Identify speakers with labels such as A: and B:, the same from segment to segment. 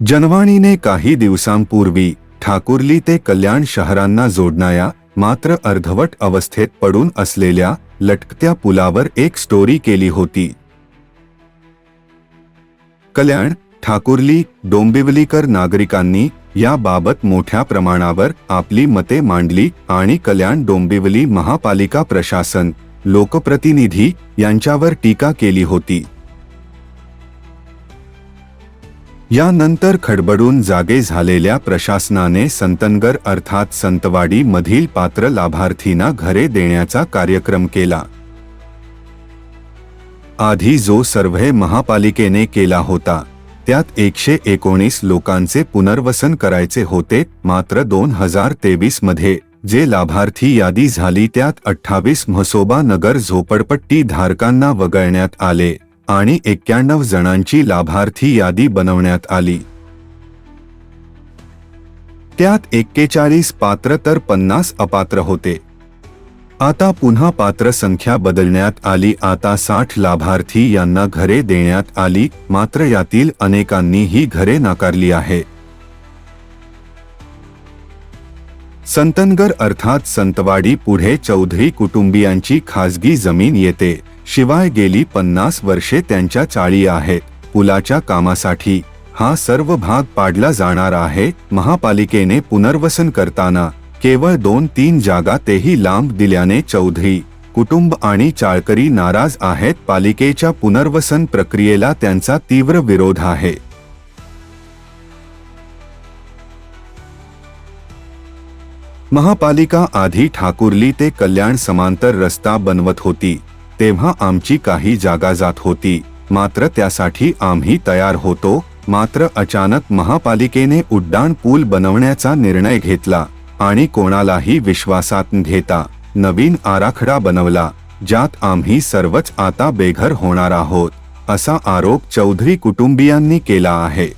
A: जनवाणीने काही दिवसांपूर्वी ठाकुर्ली ते कल्याण शहरांना जोडणाऱ्या मात्र अर्धवट अवस्थेत पडून असलेल्या लटकत्या पुलावर एक स्टोरी केली होती. कल्याण ठाकुर्ली डोंबिवलीकर नागरिकांनी याबाबत मोठ्या प्रमाणावर आपली मते मांडली आणि कल्याण डोंबिवली महापालिका प्रशासन लोकप्रतिनिधी यांच्यावर टीका केली होती. यानंतर खडबडून जागे झालेल्या प्रशासनाने संतनगर अर्थात संतवाडी मधील पात्र लाभार्थींना घरे देण्याचा कार्यक्रम केला. आधी जो सर्व्हे महापालिकेने केला होता त्यात एकशे एकोणीस लोकांचे पुनर्वसन करायचे होते मात्र दोन हजार तेवीसमध्ये जे लाभार्थी यादी झाली त्यात अठ्ठावीस म्हसोबा नगर झोपडपट्टी धारकांना वगळण्यात आले. आणि एक्क्याण्णव जणांची लाभार्थी यादी बनवण्यात आली. त्यात एक्केचाळीस पात्र तर पन्नास अपात्र होते. आता पुन्हा पात्र संख्या बदलण्यात आली आता साठ लाभार्थी यांना घरे देण्यात आली मात्र यातील अनेकांनी ही घरे नाकारली आहे. संतनगर अर्थात संतवाडी पुढे चौधरी कुटुंबियांची खासगी जमीन येते. शिवाय गेली पन्नास वर्षे त्यांच्या चाळी आहेत पुलाच्या कामासाठी हा सर्व भाग पाडला जाणार आहे. महापालिकेने पुनर्वसन करताना केवळ दोन तीन जागा तेही लांब दिल्याने चौधरी कुटुंब आणि चाळकरी नाराज आहेत. पालिकेच्या पुनर्वसन प्रक्रियेला त्यांचा तीव्र विरोध आहे. महापालिका आधी ठाकुर्ली ते कल्याण समांतर रस्ता बनवत होती. तेव्हा आमची काही जागा जात होती. मात्र त्यासाठी आम्ही तयार होतो. मात्र अचानक महापालिकेने उड्डाण पूल बनवण्याचा निर्णय घेतला आणि कोणालाही विश्वासात घेता नवीन आराखडा बनवला ज्यात आम्ही सर्वच आता बेघर होणार आहोत असा आरोप चौधरी कुटुंबियांनी केला आहे.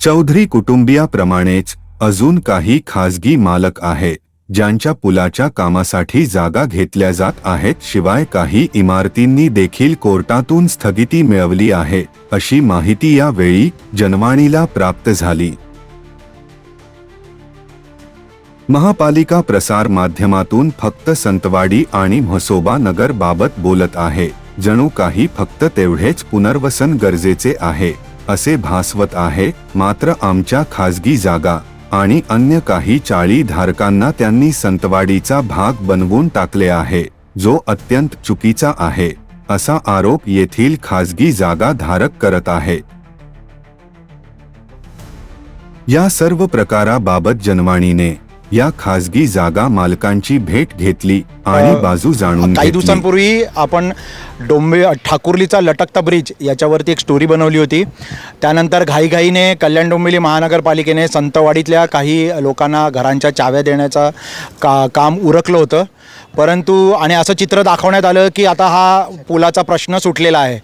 A: चौधरी कुटुंबियाप्रमाणेच अजून काही खासगी मालक आहेत. ज्यांच्या पुलाच्या कामासाठी जागा घेतल्या जात आहेत शिवाय काही इमारतींनी देखील कोर्टातून स्थगिती मिळवली आहे अशी माहिती यावेळी जनवाणीला प्राप्त झाली. महापालिका प्रसार माध्यमातून फक्त संतवाडी आणि म्हसोबा नगर बाबत बोलत आहे जणू काही फक्त तेवढेच पुनर्वसन गरजेचे आहे असे भासवत आहे मात्र आमच्या खासगी जागा आणि अन्य काही चाळी धारकांना त्यांनी संतवाडीचा भाग बनवून टाकले आहे जो अत्यंत चुकीचा आहे असा आरोप येथील खासगी जागा धारक करत आहे. या सर्व प्रकाराबाबत जनवाणीने या खासगी जागा मालकांची भेट घेतली आणि बाजू जाणून
B: काही
A: घेतली.
B: दिवसांपूर्वी आपण डोंबे ठाकुर्लीचा लटकता ब्रिज याच्यावरती एक स्टोरी बनवली होती. त्यानंतर घाईघाईने कल्याण डोंबिवली महानगरपालिकेने संतवाडीतल्या काही लोकांना घरांच्या चाव्या देण्याचा का काम उरकलं होतं. परंतु आणि असं चित्र दाखवण्यात आलं की आता हा पुलाचा प्रश्न सुटलेला आहे.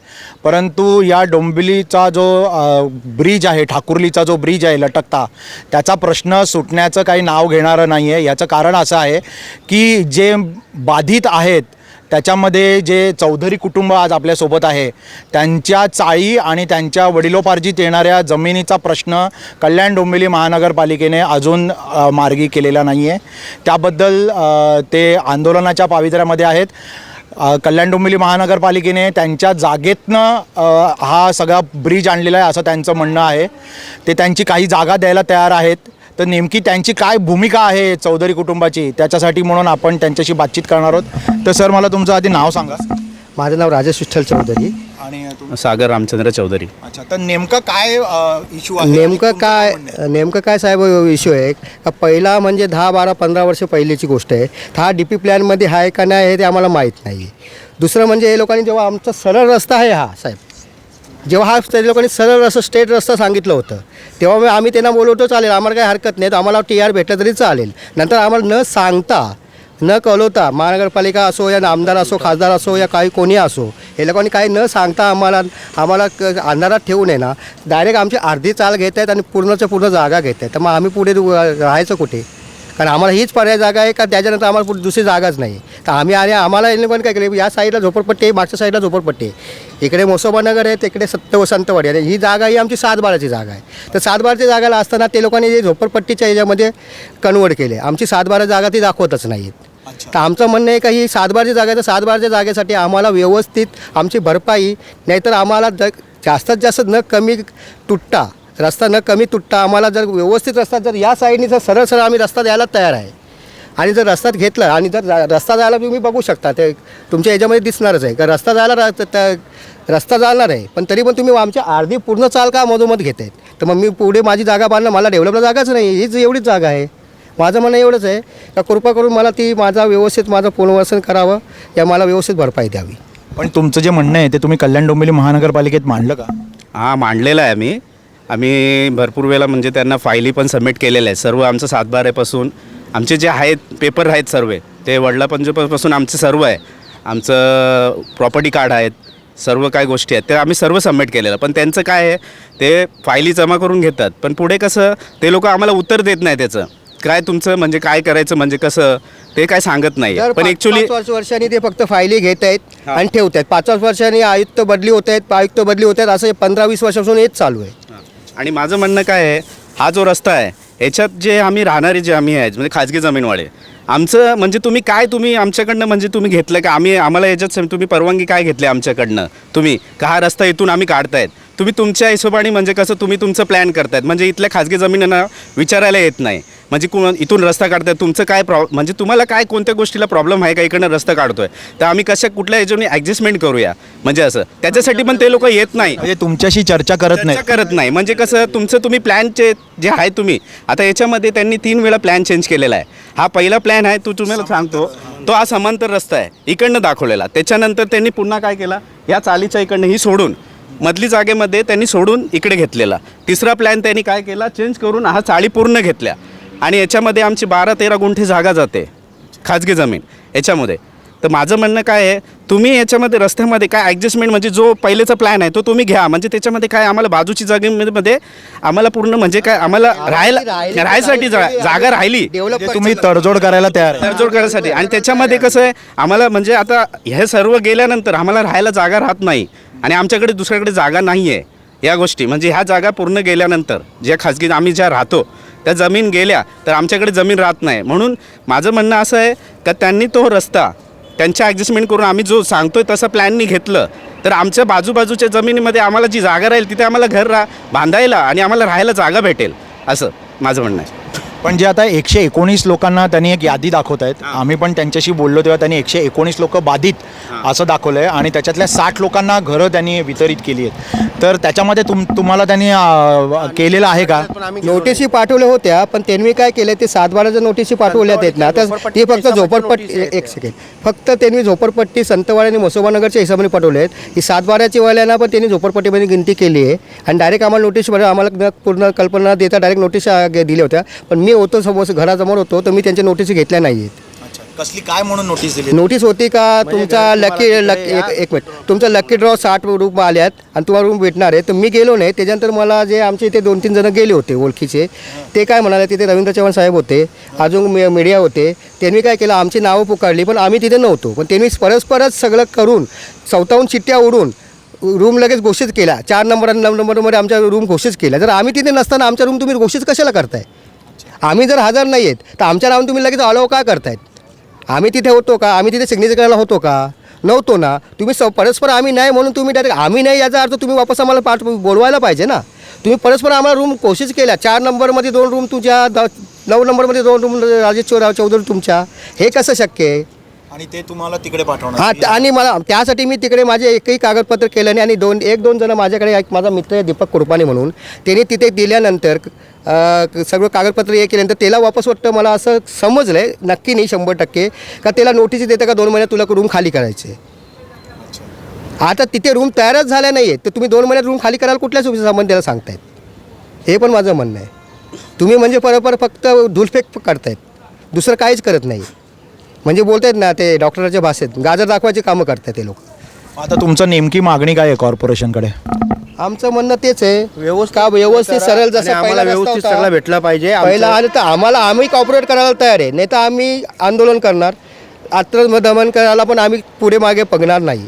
B: परंतु या डोंबिवलीचा जो ब्रिज आहे ठाकुर्लीचा जो ब्रिज आहे लटकता त्याचा प्रश्न सुटण्याचं काही नाव घेणारं नाही आहे याचं कारण असं आहे की जे बाधित आहेत त्याच्यामध्ये जे चौधरी कुटुंब आज आपल्यासोबत आहे त्यांच्या चाळी आणि त्यांच्या वडिलोपार्जित येणाऱ्या जमिनीचा प्रश्न कल्याण डोंबिवली महानगरपालिकेने अजून मार्गी केलेला नाही आहे त्याबद्दल ते आंदोलनाच्या पावित्र्यामध्ये आहेत. कल्याण डोंबिवली महानगरपालिकेने त्यांच्या जागेतनं हा सगळा ब्रिज आणलेला आहे असं त्यांचं म्हणणं आहे. ते त्यांची काही जागा द्यायला तयार आहेत. तर नेमकी त्यांची काय भूमिका आहे चौधरी कुटुंबाची? त्याच्यासाठी म्हणून आपण त्यांच्याशी बातचीत करणार आहोत. तर सर मला तुमचं आधी नाव सांगा
C: माझं नाव राजेश विठ्ठल चौधरी.
B: आणि
D: सागर रामचंद्र चौधरी.
B: अच्छा तर नेमकं काय इश्यू आहे?
C: नेमकं
B: तुमचं
C: काय
B: काय म्हणणं आहे?
C: नेमकं काय साहेब इश्यू आहे? का पहिला म्हणजे दहा बारा पंधरा वर्ष पहिलीची गोष्ट आहे. तर हा डी पी प्लॅनमध्ये आहे का नाही हे ते आम्हाला माहीत नाही. दुसरं म्हणजे हे लोकांनी जेव्हा आमचा सरळ रस्ता आहे हा साहेब जेव्हा हा त्या लोकांनी सरळ रस्ता स्टेट रस्ता सांगितलं होतं तेव्हा मग आम्ही त्यांना बोलवतो चालेल आम्हाला काही हरकत नाही तर आम्हाला टी आर भेटलं तरी चालेल. नंतर आम्हाला न सांगता न कळवता महानगरपालिका असो या आमदार असो खासदार असो या काही कोणी असो हे लोकांनी काही न सांगता आम्हाला आम्हाला क- अंधारात ठेवू नये ना डायरेक्ट आमची अर्धी चाल घेत आहेत आणि पूर्णच्या पूर्ण जागा घेत आहेत तर मग आम्ही पुढे राहायचं कुठे? कारण आम्हाला हीच पर्याय जागा आहे का त्याच्यानंतर आम्हाला कुठे दुसरी जागाच नाही. तर आम्ही आणि आम्हाला यांनी पण काय केलं या साईडला झोपडपट्टी आहे मागच्या साईडला झोपडपट्टी आहे. इकडे मोसोबा नगर आहे तिकडे सत्त वसंतवाडी आहे. ही जागा ही आमची सातबाराची जागा आहे. तर सातबाराच्या जागाला असताना ते लोकांनी जे झोपडपट्टीच्या ह्याच्यामध्ये कन्वर्ट केले. आमची सातबारा जागा ती दाखवतच नाहीत. तर आमचं म्हणणं आहे का ही सातबारची जागा आहे तर सातबारच्या जागेसाठी आम्हाला व्यवस्थित आमची भरपाई नाहीतर आम्हाला ज जास्तीत जास्त न कमी तुटता रस्ता न कमी तुटता आम्हाला जर व्यवस्थित रस्ता जर या साईडनी जर सरळ सरळ आम्ही रस्ता द्यायला तयार आहे आणि जर रस्त्यात घेतलं आणि जर जा- रस्ता जायला तुम्ही बघू शकता ते तुमच्या याच्यामध्ये दिसणारच आहे. का रस्ता जायला रस्ता जाणार आहे पण तरी पण तुम्ही आमच्या अर्धी पूर्ण चाल का मधोमध घेत आहेत तर मग मी पुढे माझी जागा बांधणं मला डेव्हलपला जागाच नाही हीच एवढीच जागा आहे. माझं म्हणणं एवढंच आहे का कृपा करून मला ती माझा व्यवस्थित माझं पुनर्वसन करावं या मला व्यवस्थित भरपाई द्यावी.
B: पण तुमचं जे म्हणणं आहे ते तुम्ही कल्याण डोंबिवली महानगरपालिकेत मांडलं का?
D: हां मांडलेला आहे आम्ही. आम्ही भरपूर वेळेला म्हणजे त्यांना फायली पण सबमिट केलेल्या आहेत. सर्व आमचं सातबाऱ्यापासून आमचे जे आहेत पेपर आहेत सर्व ते वडिलापंजोपासून आमचं सर्व आहे. आमचं प्रॉपर्टी कार्ड आहेत सर्व काय गोष्टी आहेत. ते आम्ही सर्व सबमिट केलेलं. पण त्यांचं काय आहे ते फायली जमा करून घेतात. पण पुढे कसं ते लोक आम्हाला उत्तर देत नाही त्याचं. काय तुमचं म्हणजे काय करायचं म्हणजे कसं ते काय सांगत नाही पण ॲक्च्युली
C: पाच वर्ष वर्षांनी ते फक्त फायली घेत आहेत. आणि ठेवत आहेत. पाच पाच वर्षांनी आयुक्त बदली होत आहेत आयुक्त बदली होत आहेत असं पंधरा वीस वर्षापासून हेच चालू आहे.
D: आणि माझं म्हणणं काय आहे हा जो रस्ता आहे याच्यात जे आम्ही राहणारे जे आम्ही आहेत म्हणजे खाजगी जमीनवाले आमचं म्हणजे तुम्ही काय तुम्ही आमच्याकडनं म्हणजे तुम्ही घेतलं का? आम्ही आम्हाला याच्यात तुम्ही परवानगी काय घेतली आमच्याकडनं? तुम्ही? का हा रस्ता इथून आम्ही काढतायत? तुम्ही तुमच्या हिशोबाने म्हणजे कसं तुम्ही तुमचं प्लॅन करतायत? म्हणजे इथल्या खाजगी जमिनींना विचारायला येत नाही. म्हणजे कु इथून रस्ता काढताय तुमचं काय प्रॉ म्हणजे तुम्हाला काय कोणत्या गोष्टीला प्रॉब्लेम आहे का? इकडनं रस्ता काढतोय. तर आम्ही कशा कुठल्या याच्याने ॲडजस्टमेंट करूया? म्हणजे असं. त्याच्यासाठी पण ते लोक येत नाही.
B: म्हणजे तुमच्याशी चर्चा करत नाही.
D: करत नाही. म्हणजे कसं तुमचं तुम्ही प्लॅनचे जे आहे तुम्ही आता याच्यामध्ये त्यांनी तीन वेळा प्लॅन चेंज केलेला आहे. हा पहिला प्लॅन आहे तो तुम्हाला सांगतो. तो हा समांतर रस्ता आहे इकडनं दाखवलेला. त्याच्यानंतर त्यांनी पुन्हा काय केला? या चालीच्या इकडनं ही सोडून मधली जागेमध्ये त्यांनी सोडून इकडे घेतलेला. तिसरा प्लॅन त्यांनी काय केला? चेंज करून हा चाळी पूर्ण घेतल्या. आणि याच्यामध्ये आमची बारा तेरा गुंठे जागा जाते खाजगी जमीन. याच्यामध्ये. तर माझं म्हणणं काय आहे तुम्ही याच्यामध्ये रस्त्यामध्ये काय ॲडजस्टमेंट म्हणजे जो पहिलेचा प्लॅन आहे तो तुम्ही घ्या. म्हणजे त्याच्यामध्ये काय आम्हाला बाजूची जागेमध्ये आम्हाला पूर्ण म्हणजे काय आम्हाला राहायला राहायसाठी जा- जागा राहिली.
B: म्हणजे तुम्ही तडजोड करायला तयार आहे.
D: तडजोड करण्यासाठी. आणि त्याच्यामध्ये कसं आहे आम्हाला म्हणजे आता हे सर्व गेल्यानंतर आम्हाला राहायला जागा राहत नाही. आणि आमच्याकडे दुसऱ्याकडे जागा नाही आहे या गोष्टी. म्हणजे ह्या जागा पूर्ण गेल्यानंतर ज्या खाजगी आम्ही ज्या राहतो त्या जमीन गेल्या तर आमच्याकडे जमीन राहत नाही. म्हणून माझं म्हणणं असं आहे का त्यांनी तो रस्ता त्यांच्या ॲडजस्टमेंट करून आम्ही जो सांगतोय तसं प्लॅननी घेतलं तर आमच्या बाजूबाजूच्या जमिनीमध्ये आम्हाला जी जागा राहील तिथे आम्हाला घर रा बांधायला आणि आम्हाला राहायला जागा भेटेल असं माझं म्हणणं आहे.
B: पण जे आता एकशे एकोणीस लोकांना त्यांनी एक यादी दाखवत आहेत आम्ही पण त्यांच्याशी बोललो तेव्हा त्यांनी एकशे एकोणीस लोक बाधित असं दाखवलं आहे आणि त्याच्यातल्या साठ लोकांना घरं त्यांनी वितरित केली आहेत. तर त्याच्यामध्ये तुम तुम्हाला त्यांनी केलेलं आहे का?
C: नोटीसी पाठवल्या होत्या पण त्यांनी काय केलं ते सातबाराच्या नोटीसी पाठवल्यात आहेत ना. तर ते फक्त झोपडपट्टी एक सेकंड फक्त त्यांनी झोपडपट्टी संतवाडी आणि मसोबानगरच्या हिशोबाने पाठवले आहेत. ही सातबाराची वाल्यांना पण त्यांनी झोपडपट्टीमध्ये गिनती केली आहे. आणि डायरेक्ट आम्हाला नोटीस आम्हाला पूर्ण कल्पना देता डायरेक्ट नोटीस दिल्या होत्या. पण मी होतो समोर घरासमोर होतो तर मी त्यांच्या नोटीसी घेतल्या नाही आहेत
B: कसली काय म्हणून नोटीस दिली?
C: नोटीस होती का? तुमचा लकी लक एक एक मिनिट तुमचा लकी ड्रॉ साठ रूम आल्यात आणि तुम्हाला रूम भेटणार आहे. तर मी गेलो नाही. त्याच्यानंतर मला जे आमचे इथे दोन तीन जण गेले होते ओळखीचे. ते काय म्हणाले तिथे रवींद्र चव्हाण साहेब होते. अजून मी- मीडिया होते. त्यांनी काय केलं आमची नावं पुकारली पण आम्ही तिथे नव्हतो. पण त्यांनी परस्परच सगळं करून चौथाहून चिठ्ठ्या उडून रूम लगेच घोषित केला. चार नंबर आणि नऊ नंबरमध्ये आमच्या रूम घोषित केल्या जर आम्ही तिथे नसताना आमच्या रूम तुम्ही घोषित कशाला करताय? आम्ही जर हजर नाही आहेत तर आमच्या नावाने तुम्ही लगेच अलाव का करतायत? आम्ही तिथे होतो का? आम्ही तिथे सिग्नेचर करायला होतो का? नव्हतो ना. तुम्ही स परस्पर आम्ही नाही म्हणून तुम्ही डायरेक्ट आम्ही नाही याचा अर्थ तुम्ही वापस आम्हाला पाठ बोलवायला पाहिजे ना. तुम्ही परस्पर आम्हाला रूम कोशिश केल्या. चार नंबरमध्ये दोन रूम तुझ्या द नऊ नंबरमध्ये दोन रूम राजेश चौरा चौधरी तुमच्या. हे कसं शक्य आहे?
B: आणि ते तुम्हाला तिकडे पाठवणार.
C: हा आणि मला त्यासाठी मी तिकडे माझे एकही कागदपत्र केलं नाही आणि दोन एक दोन जण माझ्याकडे एक माझा मित्र आहे दीपक कुरपाने म्हणून. त्यांनी तिथे दिल्यानंतर अ, सगळं कागदपत्र हे केल्यानंतर त्याला वापस वाटतं मला असं समजलं आहे नक्की नाही शंभर टक्के का त्याला नोटीस देतं का दोन महिन्यात तुला रूम खाली करायचे. आता तिथे रूम तयारच झाल्या नाही आहेत तर तुम्ही दोन महिन्यात रूम खाली करायला कुठल्या सुविधा संबंध त्याला सांगतायत? हे पण माझं म्हणणं आहे. तुम्ही म्हणजे बरोबर फक्त धुलफेक करतायत. दुसरं काहीच करत नाही. म्हणजे बोलतायत ना ते डॉक्टराच्या भाषेत गाजर दाखवायची कामं करतात ते लोक.
B: आता तुमचं नेमकी मागणी काय आहे कॉर्पोरेशनकडे?
C: आमचं म्हणणं तेच आहे. व्यवस्थित का व्यवस्थित सरळ जसं
E: आम्हाला व्यवस्थित सगळं भेटलं पाहिजे. आमचं-
C: पहिला आलं तर आम्हाला आम्ही कॉपरेट करायला तयार आहे. नाही तर आम्ही आंदोलन करणार. आत्मदमन करायला पण आम्ही पुढे मागे बघणार नाही.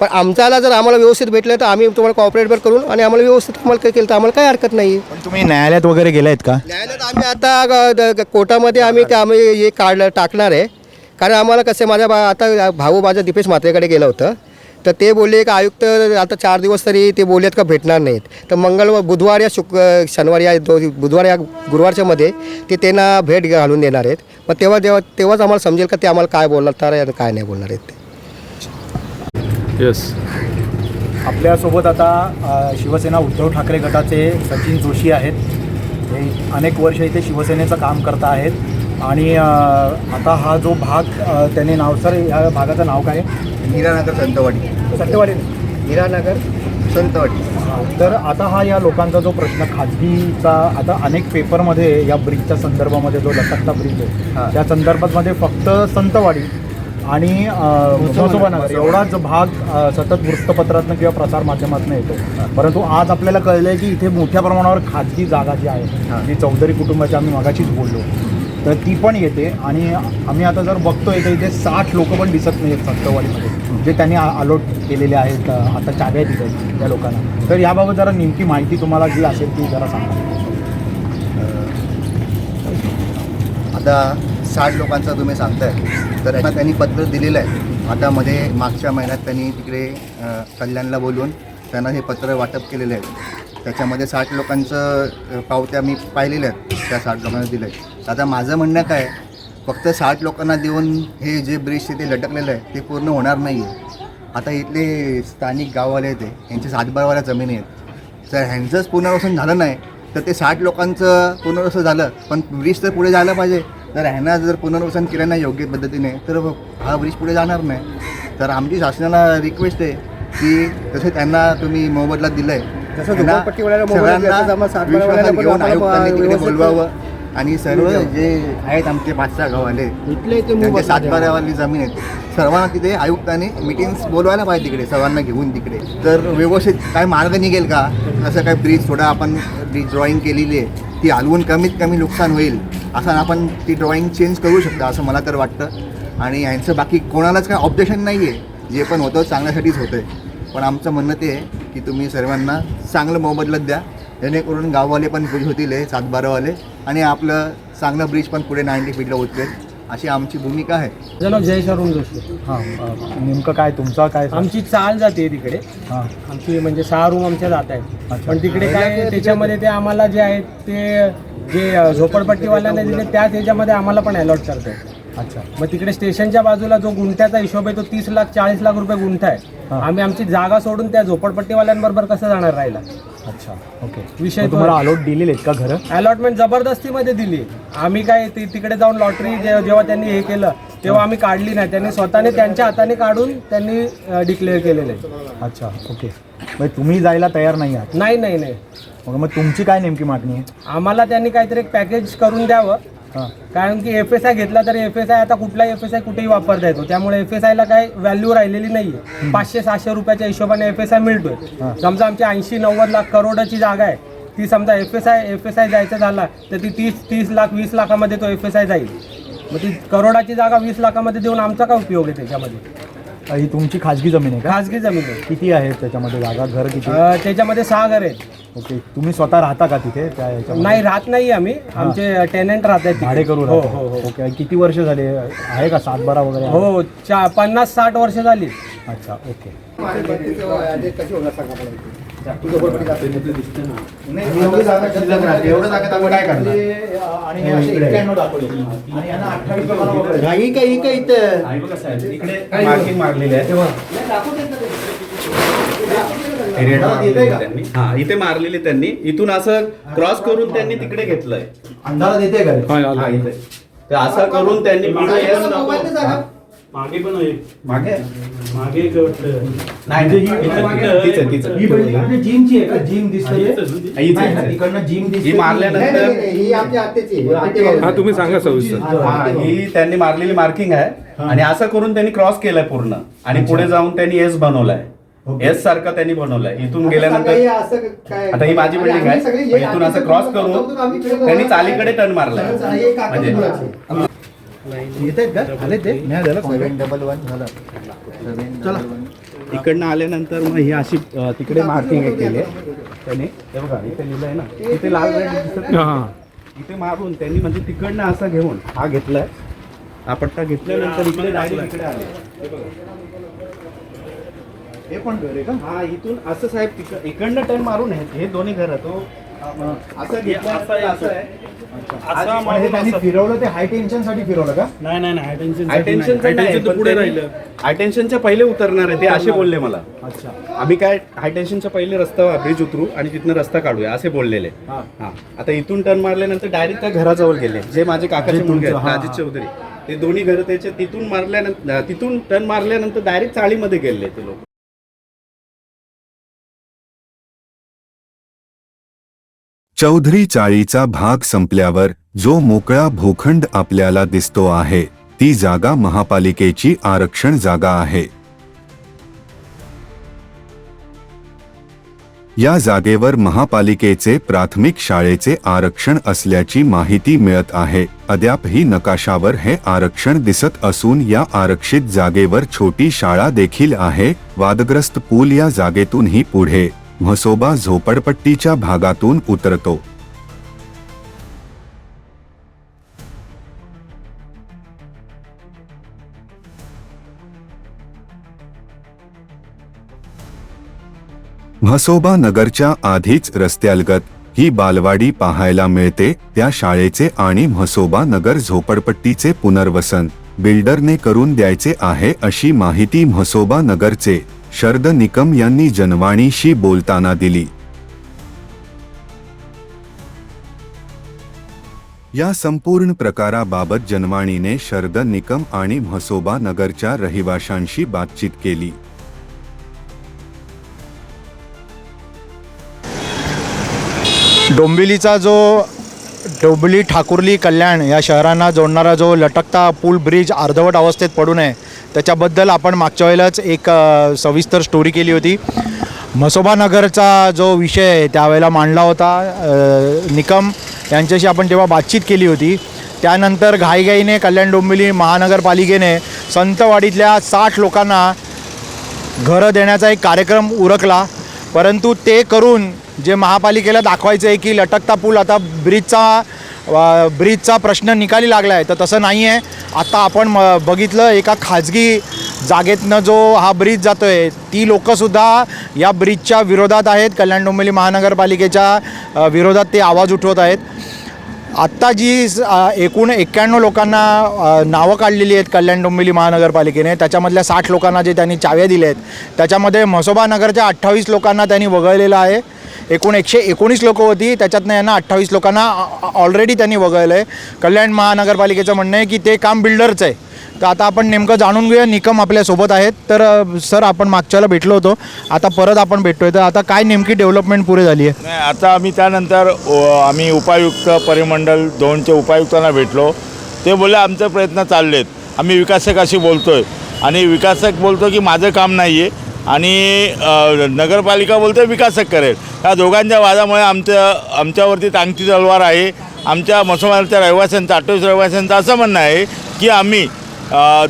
C: पण आमच्याला जर आम्हाला व्यवस्थित भेटलं तर आम्ही तुम्हाला कॉपरेट करून आणि आम्हाला व्यवस्थित आम्हाला काय केलं तर आम्हाला काही हरकत नाही.
B: पण तुम्ही न्यायालयात वगैरे गेले आहेत का?
C: न्यायालयात आम्ही आता ग- द- ग- कोर्टामध्ये आम्ही ते आम्ही हे काढलं टाकणार आहे. कारण आम्हाला कसं माझ्या बा आता भाऊ माझ्या दीपेश म्हात्रेकडे गेलं होतं. तर ते बोलले का आयुक्त आता चार दिवस तरी ते बोललेत का भेटणार नाहीत. तर मंगळवार बुधवार या शुक शनिवार या दो बुधवार या गुरुवारच्या मध्ये ते त्यांना भेट घालून देणार आहेत. मग तेव्हा तेव्हा तेव्हाच आम्हाला समजेल का ते आम्हाला काय बोलणार काय नाही बोलणार आहेत ते.
F: येस
B: आपल्यासोबत आता शिवसेना उद्धव ठाकरे गटाचे सचिन जोशी आहेत. ते अनेक वर्ष इथे शिवसेनेचं काम करत आहेत. आणि आता हा जो भाग त्यांनी नाव सर या भागाचं नाव काय? आहे?
E: हिरानगर संतवाडी.
B: सत्यवाडी
C: हिरानगर
E: संतवाडी.
B: तर आता हा या लोकांचा जो प्रश्न खाजगीचा आता अनेक पेपरमध्ये या ब्रिजच्या संदर्भामध्ये जो लटकता ब्रिज आहे त्या संदर्भामध्ये फक्त संतवाडी आणि नगर एवढाच भाग सतत वृत्तपत्रातनं किंवा प्रसारमाध्यमातून येतो. परंतु आज आपल्याला कळलं आहे की इथे मोठ्या प्रमाणावर खाजगी जागा जी आहे जी चौधरी कुटुंबाची आम्ही मगाशीच बोललो. तर ती पण येते आणि आम्ही आता जर बघतोय तर इथे साठ लोक पण दिसत नाही आहेत संतवाडीमध्ये जे त्यांनी अलॉट केलेले आहेत आता चाव्या दिल्या आहेत त्या लोकांना. तर याबाबत जरा नेमकी माहिती तुम्हाला जी असेल ती जरा सांगा.
E: आता साठ लोकांचा तुम्ही सांगताय तर याच्यात त्यांनी पत्र दिलेलं आहे. आता मध्ये मागच्या महिन्यात त्यांनी तिकडे कल्याणला बोलून त्यांना हे पत्र वाटप केलेलं आहे. त्याच्यामध्ये साठ लोकांचं पावत्या मी पाहिलेल्या आहेत त्या साठ लोकांना दिलं आहे आता माझं म्हणणं काय फक्त साठ लोकांना देऊन हे जे ब्रिज तिथे लटकलेलं आहे ते पूर्ण होणार नाही आहे. आता इथले स्थानिक गाववाले आहेत ते, यांचे सातबारवाल्या जमिनी आहेत. जर ह्यांचंच पुनर्वसन झालं नाही तर ते साठ लोकांचं पुनर्वसन झालं पण ब्रिज तर पुढे झालं पाहिजे. तर ह्यांना जर पुनर्वसन केलं नाही योग्य पद्धतीने तर हा ब्रिज पुढे जाणार नाही. तर आमची शासनाला रिक्वेस्ट आहे की तसे त्यांना तुम्ही मोबदला दिलं आहे
C: जसं झोपडपट्टीवाल्याला पण
E: घेऊन
C: आम्हाला
E: आयुक्तांनी तिकडे
C: व्यवस्थित-
E: बोलवावं. आणि सर्व जे आहेत आमचे पाच सहा गाववाले
C: इथले ते
E: त्यांचे
C: मोबदला
E: सातबाऱ्यावाली जमीन आहेत. सर्वांना तिथे आयुक्ताने मिटिंग्स बोलवायला पाहिजे तिकडे सर्वांना घेऊन तिकडे. तर व्यवस्थित काय मार्ग निघेल का? असं काय ब्रिज थोडा आपण ब्रिज ड्रॉइंग केलेली आहे ती हलवून कमीत कमी नुकसान होईल असं आपण ती ड्रॉइंग चेंज करू शकतो असं मला तर वाटतं. आणि यांचं बाकी कोणालाच काय ऑब्जेक्शन नाही आहे जे पण होतं चांगल्यासाठीच होतं आहे पण आमचं म्हणणं ते आहे की तुम्ही सर्वांना चांगलं मोबदल्यात द्या. जेणेकरून गाववाले पण खुश होतील हे सातबारावाले आणि आपलं चांगलं ब्रिज पण पुढे नाईन्टी फीटला उतरेल अशी आमची भूमिका आहे.
G: माझं नाव जयेश अरुण जोशी.
B: हां नेमकं काय तुमचा काय
G: आमची चाल जाते तिकडे.
B: हां.
G: आमची म्हणजे सहा रूम आमच्या जात आहेत. पण तिकडे काय त्याच्यामध्ये ते आम्हाला जे आहेत ते जे झोपडपट्टीवाल्यांना दिले त्याच ह्याच्यामध्ये आम्हाला पण अलॉट करतात
B: अच्छा.
G: मग तिकडे स्टेशनच्या बाजूला जो गुंठ्याचा हिशोब आहे तो तीस लाख चाळीस लाख रुपये गुंठा आहे.
B: हा.
G: आम्ही आमची जागा सोडून त्या झोपडपट्टीवाल्यांबरोबर कसं जाणार राहिला?
B: अच्छा ओके.
G: विषय
B: मग तुम्हाला अलॉट दिलेले आहेत का घरं?
G: अलॉटमेंट जबरदस्तीमध्ये दिली. आम्ही काय ति- तिकडे जाऊन लॉटरी जे- जेव्हा त्यांनी हे केलं तेव्हा आम्ही काढली नाही. त्यांनी स्वतःने त्यांच्या हाताने काढून त्यांनी डिक्लेअर केलेलं.
B: अच्छा ओके. म्हणजे तुम्ही जायला तयार नाही आहात?
G: नाही नाही नाही.
B: मग मग तुमची काय नेमकी मागणी आहे?
G: आम्हाला त्यांनी काहीतरी एक पॅकेज करून द्यावं. कारण की एफ एस आय घेतला तरी एफ एस आय आता कुठलाही एफ एस आय कुठेही वापरता येतो. त्यामुळे एफ एस आयला काय व्हॅल्यू राहिलेली नाहीये. पाचशे सहाशे रुपयाच्या हिशोबाने एफ एस आय मिळतोय. समजा आमची ऐंशी नव्वद लाख करोडाची जागा आहे. ती समजा F S I F S I जायचं झाला तर ती तीस तीस लाख वीस लाखामध्ये तो एफ एस आय जाईल. मग ती करोडाची जागा वीस लाखामध्ये देऊन आमचा काय उपयोग आहे त्याच्यामध्ये?
B: ही तुमची खाजगी जमीन आहे का?
G: खाजगी जमीन आहे.
B: किती आहे त्याच्यामध्ये जागा? घर किती?
G: अं, त्याच्यामध्ये सहा घर आहेत.
B: ओके. तुम्ही स्वतः राहता का तिथे? त्या याच्यामध्ये?
G: नाही राहत नाही आम्ही. आमचे टेनंट राहत आहेत
B: भाडे करून
G: हो? हो हो.
B: ओके. किती वर्ष झाले? आहे का सातबारा वगैरे? आहे?
G: हो चा पन्नास साठ वर्ष झाली.
B: अच्छा ओके.
C: ही काय ही काय इथं
D: मार्किंग मारलेली आहे त्यांनी. हा इथे मारलेली त्यांनी. इथून असं क्रॉस करून त्यांनी तिकडे घेतलंय.
B: अंदाज येते का? रे?
D: हा, इथे. ते असं करून त्यांनी
F: मागे पण आहे.
D: मागे?
F: मागे एक वाटतं.
D: नाही
F: ही-
D: तिचं- तिचं.
B: ही बिल्डिंग म्हणजे जिमची आहे का? जिम दिसतंय? जिम दिसते
D: मारल्यानंतर
C: ही आमच्या आत्याची
B: हा,
F: तुम्ही सांगा सविस्तर.
D: हा, ही त्यांनी मारलेली मार्किंग आहे. आणि असं करून त्यांनी क्रॉस केलंय पूर्ण. आणि पुढे जाऊन त्यांनी एस बनवलाय. एस सारखं त्यांनी बनवलंय. इथून गेल्यानंतर आता ही माझी बिल्डिंग आहे. इथून असं क्रॉस करून त्यांनी चालीकडे टर्न मारलाय. म्हणजे
E: सेवन डबल वन झालं. सेवन डबल वन
D: इकडनं आल्यानंतर मग ही अशी अ, तिकडे मार्किंग केली. आहे त्यांनी हे बघा इथे लिहिलं आहे ना. इथे लाल रेड दिसत नाही. इथे मारून त्यांनी म्हणजे तिकडनं असं घेऊन हा घेतलाय. हा पट्टा घेतल्यानंतर इकडे डायरेक्ट इकडे आले. हे बघा. हे पण घर आहे का? हा इथून असं साहेब तिक- इकडनं टर्न मारून हे हे दोन्ही घर तो अ, असं घेतलं असं आहे.
F: असा
D: आज
B: पण हे त्यांनी फिरवलं ते हाय टेन्शनसाठी फिरवलं का?
F: नाही नाही पुढे राहिलं.
D: हायटेन्शनच्या पहिले उतरणार आहे ते असे बोलले मला.
B: अच्छा.
D: आम्ही काय हायटेन्शनच्या पहिले रस्ता ब्रिज उतरू आणि तिथनं रस्ता काढूया असे बोललेले.
B: हा.
D: हा. आता इथून टर्न मारल्यानंतर डायरेक्ट त्या घराजवळ गेले जे माझे काकाचे
B: जे
D: मुलगे आहेत
B: तुमचं, हा,
D: राजेश चौधरी ते दोन्ही घर त्याचे तिथून मारल्यानंतर तिथून टर्न मारल्यानंतर डायरेक्ट चाळीमध्ये गेले ते लोक.
A: चौधरी चाळीचा भाग संपल्यावर जो मोकळा भूखंड आपल्याला दिसतो आहे ती जागा महापालिकेची आरक्षण जागा आहे. या जागेवर महापालिकेचे प्राथमिक शाळेचे आरक्षण असल्याची माहिती मिळत आहे. अद्यापही नकाशावर हे आरक्षण दिसत असून या आरक्षित जागेवर छोटी शाळा देखील आहे. वादग्रस्त पूल या जागेतूनही पुढे म्हसोबा झोपडपट्टीच्या भागातून उतरतो. म्हसोबा नगरच्या आधीच रस्त्यालगत ही बालवाडी पाहायला मिळते त्या शाळेचे आणि म्हसोबा नगर झोपडपट्टीचे पुनर्वसन बिल्डरने करून द्यायचे आहे अशी माहिती म्हसोबा नगरचे शरद निकम यांनी जनवाणीशी बोलताना दिली. या संपूर्ण प्रकाराबाबत जनवाणीने शरद निकम आणि म्हसोबा नगरच्या रहिवाशांशी बातचीत केली.
B: डोंबिवलीचा जो डोंबिवली ठाकुर्ली कल्याण या शहरांना जोडणारा जो लटकता पूल ब्रिज अर्धवट अवस्थेत पडू नये त्याच्याबद्दल आपण मागच्या वेळेलाच एक सविस्तर स्टोरी केली होती. म्हसोबा नगरचा जो विषय आहे त्यावेळेला मांडला होता. निकम यांच्याशी आपण तेव्हा बातचीत केली होती त्यानंतर घाईघाईने कल्याण डोंबिवली महानगरपालिकेने संतवाडीतल्या साठ लोकांना घरं देण्याचा एक कार्यक्रम उरकला. परंतु ते करून जे महापालिकेला दाखवायचं आहे की लटकता पूल आता ब्रिजचा ब्रिजचा प्रश्न निकाली लागला आहे तर तसं नाही आहे आता आपण म बघितलं एका खाजगी जागेतनं जो हा ब्रिज जातो आहे ती लोकंसुद्धा या ब्रिजच्या विरोधात आहेत. कल्याण डोंबिवली महानगरपालिकेच्या विरोधात ते आवाज उठवत आहेत. आत्ता जी एकूण एक्क्याण्णव लोकांना नावं काढलेली आहेत कल्याण डोंबिवली महानगरपालिकेने त्याच्यामधल्या साठ लोकांना जे त्यांनी चाव्या दिल्या आहेत त्याच्यामध्ये म्हसोबा नगरच्या अठ्ठावीस लोकांना त्यांनी वगळलेलं आहे. एकूण एकशे एकोणीस लोकं होती. त्याच्यातनं यांना अठ्ठावीस लोकांना ऑलरेडी त्यांनी वगळलं आहे कल्याण महानगरपालिकेचं म्हणणं आहे की ते काम बिल्डरचं आहे. तर आता आपण नेमकं जाणून घेऊया निकम आपल्यासोबत आहेत. तर सर आपण मागच्याला भेटलो होतो. आता परत आपण भेटतोय. तर आता काय नेमकी डेव्हलपमेंट पुरे झाली आहे?
H: नाही आता आम्ही त्यानंतर आम्ही उपायुक्त परिमंडल दोनचे उपायुक्तांना भेटलो. ते बोलले आमचे प्रयत्न चालले आहेत आम्ही विकासकाशी बोलतो आहे आणि विकासक बोलतो की माझं काम नाही आहे आणि नगरपालिका बोलते विकासक करेल. या दोघांच्या वादामुळे आमच्या आमच्यावरती टांगती तलवार आहे. आमच्या मसोमाच्या रहिवाशांचं अठ्ठावीस रहिवाशांचं असं म्हणणं आहे की आम्ही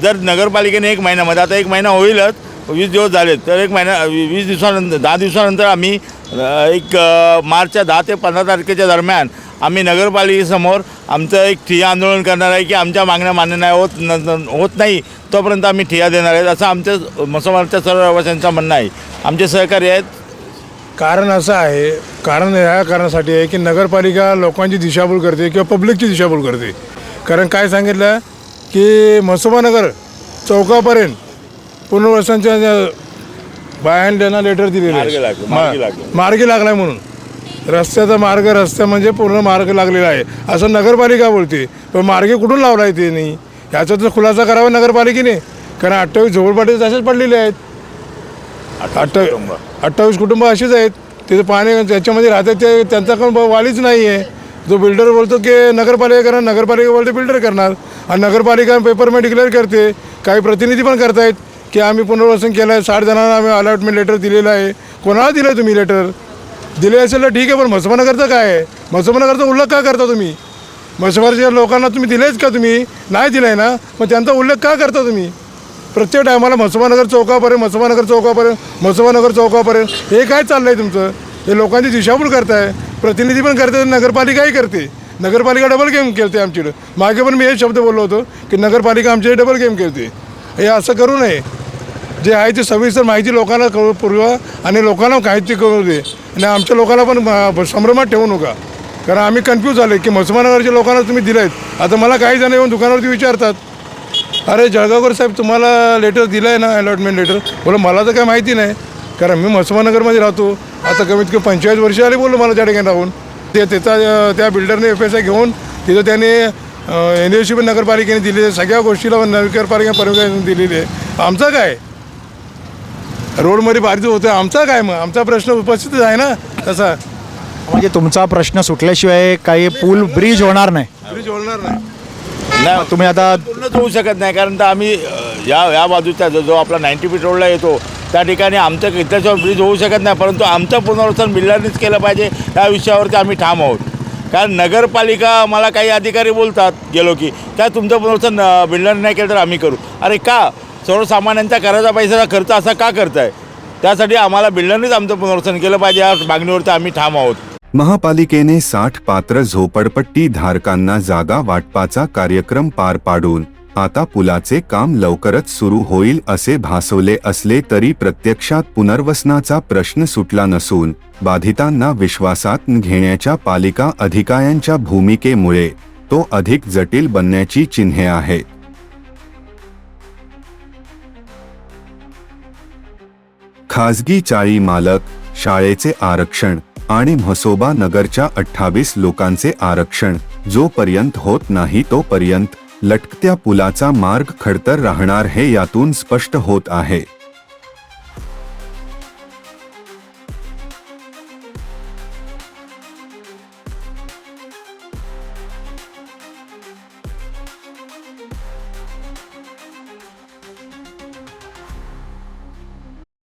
H: जर नगरपालिकेने एक महिन्यामध्ये म्हणजे आता एक महिना होईलच वीस दिवस झाले तर एक महिना वी- वीस दिवसानंतर दहा दिवसानंतर आम्ही एक मार्चच्या दहा ते पंधरा तारखेच्या दरम्यान आम्ही नगरपालिकेसमोर आमचं एक ठिय्या आंदोलन करणार आहे की आमच्या मागण्या मान्य नाही होत न होत नाही तोपर्यंत आम्ही ठिय्या देणार आहेत. असं आमच्या मसोबारच्या सर्व रहिवाशांचं म्हणणं आहे. आमचे सहकारी आहेत.
I: कारण असं आहे कारण ह्या कारणासाठी आहे की नगरपालिका लोकांची दिशाभूल करते किंवा पब्लिकची दिशाभूल करते. कारण काय सांगितलं की म्हसोबानगर चौकापर्यंत पुनर्वसनच्या बायान त्यांना लेटर दिलेले
H: मार्गी. लागलं, मार्गी लागलं.
I: मा- मार्गी लागलाय म्हणून. रस्त्याचा मार्ग रस्ता म्हणजे पूर्ण मार्ग लागलेला आहे. असं नगरपालिका बोलते पण मार्गे कुठून लावला आहे त्यांनी? ह्याचा तर खुलासा करावा नगरपालिकेने. कारण अठ्ठावीस झोपडपट्टे तसेच पडलेले आहेत. अठ्ठावीस अठ्ठावीस कुटुंब. अशीच आहेत. तिथे पाणी त्याच्यामध्ये राहतात ते त्यांचा ब- वालीच नाही आहे जो बिल्डर बोलतो की नगरपालिका करणार नगरपालिका बोलते बिल्डर करणार. आणि नगरपालिका पेपरमध्ये डिक्लेअर करते. काही प्रतिनिधी पण करतायत. की आम्ही पुनर्वसन केलं आहे. साठ जणांना आम्ही अलॉटमेंट लेटर दिलेलं आहे. कोणाला दिलं तुम्ही लेटर दिले असेल तर ठीक आहे पण मसमानगरचं काय आहे? मसमानगरचा उल्लेख का करता तुम्ही? मसमारच्या लोकांना तुम्ही दिलेच का तुम्ही? नाही दिलं आहे ना? मग त्यांचा उल्लेख का करता तुम्ही? प्रत्येक टायमाला मसोबानगर चौकापर्यंत मसोबानगर चौकापर्यंत मसोबानगर चौकापर्यंत. हे काय चाललं आहे तुमचं? हे लोकांची दिशाभूल करताय. प्रतिनिधी पण करते नगरपालिकाही करते. नगरपालिका डबल गेम खेळते आमच्याकडं. मागे पण मी हे शब्द बोललो होतो की नगरपालिका आमच्याकडे डबल गेम खेळते. हे असं करू नये. जे आहे ते सविस्तर माहिती लोकांना कळू पुरवा आणि लोकांना माहिती कळू दे. आणि आमच्या लोकांना पण संभ्रमात ठेवू नका. कारण आम्ही कन्फ्यूज झाले की मस्मानगरच्या लोकांना तुम्ही दिलं आहेत आता मला काही जण येऊन दुकानावरती विचारतात अरे जळगावकर साहेब तुम्हाला लेटर दिलं आहे ना अलॉटमेंट लेटर बोला मला तर काय माहिती नाही. कारण मी मस्मानगरमध्ये राहतो. आता कमीत कमी पंचेचाळीस वर्ष आले बोललो मला त्या ठिकाणी राहून. ते त्याचा त्या बिल्डरने एफ एस आय घेऊन तिथं त्याने एन एस पण नगरपालिकेने दिली आहे सगळ्या गोष्टीला नगरपालिकेने परवानगी दिलेली आहे. आमचं काय? रोडमध्ये बारीच होतं आमचा काय मग? आमचा प्रश्न उपस्थितच आहे ना? तसा.
B: म्हणजे तुमचा प्रश्न सुटल्याशिवाय काही पूल ब्रिज होणार नाही.
I: ब्रिज होणार नाही.
H: नाही
B: तुम्ही आता
H: पूर्णच होऊ शकत नाही कारण तर आम्ही या या बाजूचा जो जो आपला नाईन्टी फीट रोडला येतो त्या ठिकाणी आमचं इथल्याच्यावर ब्रिज होऊ शकत नाही परंतु आमचं पुनर्वसन बिल्डरनीच केलं पाहिजे या विषयावरती आम्ही ठाम आहोत. कारण नगरपालिका मला काही अधिकारी बोलतात गेलो की काय तुमचं पुनर्वसन अ, बिल्डरने नाही केलं तर आम्ही करू. अरे का? सर्वसामान्यांचा करायचा पैशाचा खर्च असा का करताय? त्यासाठी आम्हाला बिल्डरनीच आमचं पुनर्वसन केलं पाहिजे. या मागणीवरती आम्ही ठाम आहोत.
A: महापालिकेने साठ पात्र झोपडपट्टी धारकांना जागा वाटपाचा कार्यक्रम पार पाडून आता पुलाचे काम लवकरच सुरू होईल असे भासवले असले तरी प्रत्यक्षात पुनर्वसनाचा प्रश्न सुटला नसून बाधितांना विश्वासात घेण्याच्या पालिका अधिकाऱ्यांच्या भूमिकेमुळे तो अधिक जटिल बनण्याची चिन्हे आहेत. खाजगी चाळी मालक शाळेचे आरक्षण आणि म्हसोबा नगरच्या अठ्ठावीस लोकांचे आरक्षण जोपर्यंत होत नाही तोपर्यंत लटकत्या पुलाचा मार्ग खडतर राहणार हे यातून स्पष्ट होत आहे.